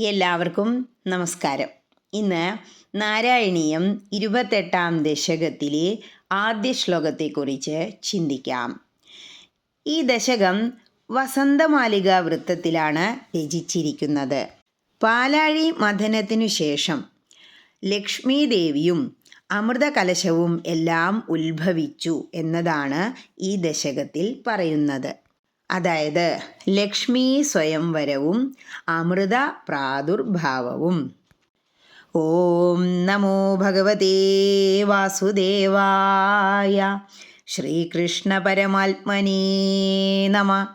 എല്ലാവർക്കും നമസ്കാരം. ഇന്ന് നാരായണീയം ഇരുപത്തെട്ടാം ദശകത്തിലെ ആദ്യ ശ്ലോകത്തെക്കുറിച്ച് ചിന്തിക്കാം. ഈ ദശകം വസന്തമാലിക വൃത്തത്തിലാണ് രചിച്ചിരിക്കുന്നത്. പാലാഴി മഥനത്തിനു ശേഷം ലക്ഷ്മീദേവിയും അമൃതകലശവും എല്ലാം ഉത്ഭവിച്ചു എന്നതാണ് ഈ ദശകത്തിൽ പറയുന്നത്. അതായത് ലക്ഷ്മി സ്വയംവരവും അമൃത പ്രാദുർഭാവവും. ഓം നമോ ഭഗവതേ വാസുദേവായ ശ്രീകൃഷ്ണ പരമാത്മനേ നമ.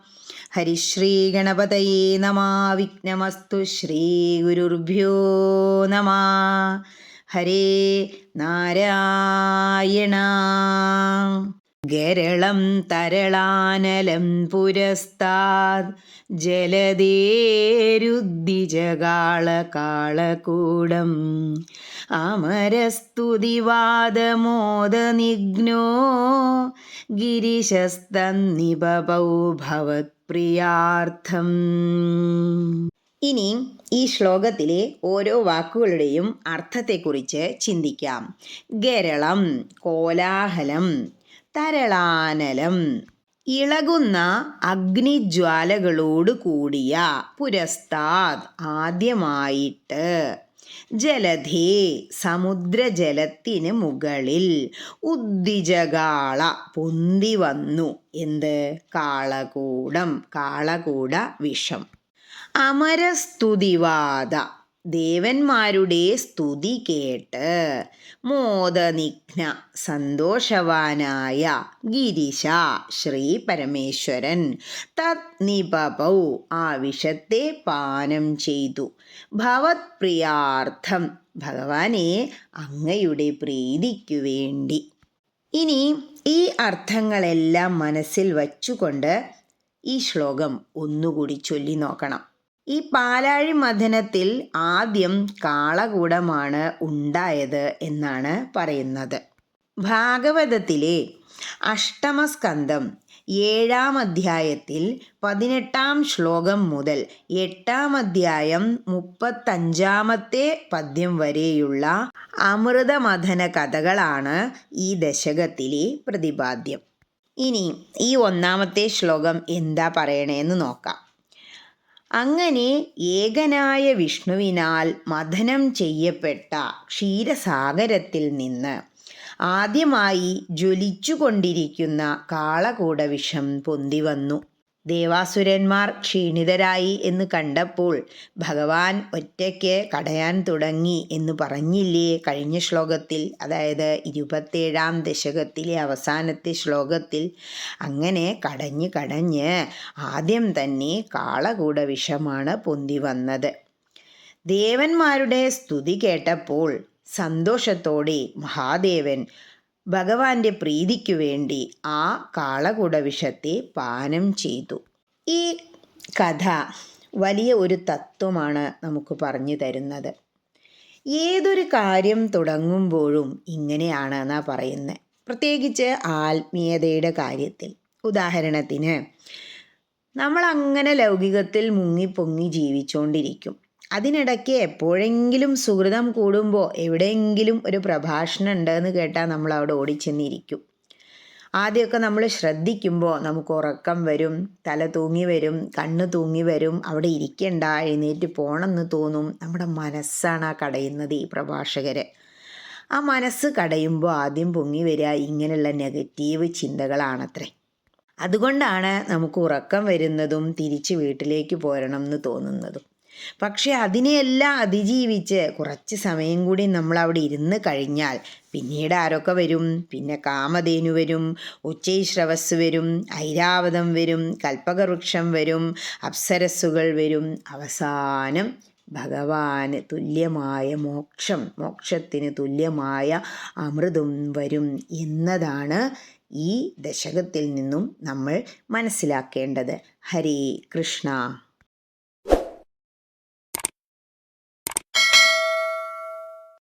ഹരിശ്രീ ഗണപതയേ നമ. വിഘ്നമസ്തു ശ്രീ ഗുരുർഭ്യോ നമ. ഹരേ നാരായണ. ഗരളം തരളാനലം പുരസ്താത് ജലദേരുദ്ദിജകാളകാളകൂടം അമരസ്തുതിവാദമോദനിഘ്നോ ഗിരിശസ്തന്നിപൗ ഭവത്പ്രിയാർത്ഥം ഇനി ഈ ശ്ലോകത്തിലെ ഓരോ വാക്കുകളുടെയും അർത്ഥത്തെക്കുറിച്ച് ചിന്തിക്കാം. ഗരളം കോലാഹലം തരളാനലം. ഇളകുന്ന അഗ്നിജ്വാലകളോട് കൂടിയ പുരസ്താദ് ആദ്യമായിട്ട്. ജലധേ സമുദ്രജലത്തിന് മുകളിൽ ഉദ്ദിജകാള പൊന്തി വന്നു. എന്ത്? കാളകൂടം കാളകൂട വിഷം. അമരസ്തുതിവാദ ദേവന്മാരുടെ സ്തുതി കേട്ട് മോദനിഘ്ന സന്തോഷവാനായ ഗിരിശ ശ്രീ പരമേശ്വരൻ തത് നിപപൗ ആ വിഷത്തെ പാനം ചെയ്തു. ഭവത് പ്രിയാർത്ഥം ഭഗവാനെ അങ്ങയുടെ പ്രീതിക്കു വേണ്ടി. ഇനി ഈ അർത്ഥങ്ങളെല്ലാം മനസ്സിൽ വച്ചുകൊണ്ട് ഈ ശ്ലോകം ഒന്നുകൂടി ചൊല്ലി നോക്കണം. ഈ പാലാഴി മഥനത്തിൽ ആദ്യം കാളകൂടമാണ് ഉണ്ടായത് എന്നാണ് പറയുന്നത്. ഭാഗവതത്തിലെ അഷ്ടമസ്കന്ധം ഏഴാം അധ്യായത്തിൽ പതിനെട്ടാം ശ്ലോകം മുതൽ എട്ടാം അധ്യായം മുപ്പത്തഞ്ചാമത്തെ പദ്യം വരെയുള്ള അമൃതമഥന കഥകളാണ് ഈ ദശകത്തിലെ പ്രതിപാദ്യം. ഇനി ഈ ഒന്നാമത്തെ ശ്ലോകം എന്താ പറയണേന്ന് നോക്കാം. അങ്ങനെ ഏകനായ വിഷ്ണുവിനാൽ മഥനം ചെയ്യപ്പെട്ട ക്ഷീരസാഗരത്തിൽ നിന്ന് ആദ്യമായി ജ്വലിച്ചുകൊണ്ടിരിക്കുന്ന കാളകൂടവിഷം പൊന്തി വന്നു. ദേവാസുരന്മാർ ക്ഷീണിതരായി എന്ന് കണ്ടപ്പോൾ ഭഗവാൻ ഒറ്റയ്ക്ക് കടയാൻ തുടങ്ങി എന്ന് പറഞ്ഞില്ലേ കഴിഞ്ഞ ശ്ലോകത്തിൽ. അതായത് ഇരുപത്തേഴാം ദശകത്തിലെ അവസാനത്തെ ശ്ലോകത്തിൽ അങ്ങനെ കടഞ്ഞ് കടഞ്ഞ് ആദ്യം തന്നെ കാളകൂട വിഷമാണ് പൊന്തി വന്നത്. ദേവന്മാരുടെ സ്തുതി കേട്ടപ്പോൾ സന്തോഷത്തോടെ മഹാദേവൻ ഭഗവാന്റെ പ്രീതിക്കു വേണ്ടി ആ കാളകുടവിഷത്തെ പാനം ചെയ്തു. ഈ കഥ വലിയ ഒരു തത്വമാണ് നമുക്ക് പറഞ്ഞു തരുന്നത്. ഏതൊരു കാര്യം തുടങ്ങുമ്പോഴും ഇങ്ങനെയാണ് എന്നാ പറയുന്നത് പ്രത്യേകിച്ച് ആത്മീയതയുടെ കാര്യത്തിൽ. ഉദാഹരണത്തിന് നമ്മൾ അങ്ങനെ ലൗകികത്തിൽ മുങ്ങി പൊങ്ങി ജീവിച്ചുകൊണ്ടിരിക്കും അതിനിടയ്ക്ക് എപ്പോഴെങ്കിലും സുഹൃതം കൂടുമ്പോൾ എവിടെയെങ്കിലും ഒരു പ്രഭാഷണം ഉണ്ടെന്ന് കേട്ടാൽ നമ്മൾ അവിടെ ഓടിച്ചെന്നിരിക്കും. ആദ്യമൊക്കെ നമ്മൾ ശ്രദ്ധിക്കുമ്പോൾ നമുക്ക് ഉറക്കം വരും തല തൂങ്ങി വരും കണ്ണ് തൂങ്ങി വരും അവിടെ ഇരിക്കണ്ട എഴുന്നേറ്റ് പോകണമെന്ന് തോന്നും. നമ്മുടെ മനസ്സാണ് ആ കടയുന്നത് ഈ പ്രഭാഷകരെ. ആ മനസ്സ് കടയുമ്പോൾ ആദ്യം പൊങ്ങി വരിക ഇങ്ങനെയുള്ള നെഗറ്റീവ് ചിന്തകളാണത്രേ. അതുകൊണ്ടാണ് നമുക്ക് ഉറക്കം വരുന്നതും തിരിച്ച് വീട്ടിലേക്ക് പോരണം എന്ന് തോന്നുന്നതും. പക്ഷെ അതിനെയെല്ലാം അതിജീവിച്ച് കുറച്ച് സമയം കൂടി നമ്മൾ അവിടെ ഇരുന്ന് കഴിഞ്ഞാൽ പിന്നീട് ആരൊക്കെ വരും? പിന്നെ കാമധേനു വരും ഉച്ചൈശ്രവസ് വരും ഐരാവതം വരും കൽപ്പകവൃക്ഷം വരും അപ്സരസ്സുകൾ വരും. അവസാനം ഭഗവാന് തുല്യമായ മോക്ഷം മോക്ഷത്തിന് തുല്യമായ അമൃതും വരും എന്നതാണ് ഈ ദശകത്തിൽ നിന്നും നമ്മൾ മനസ്സിലാക്കേണ്ടത്. ഹരേ കൃഷ്ണ.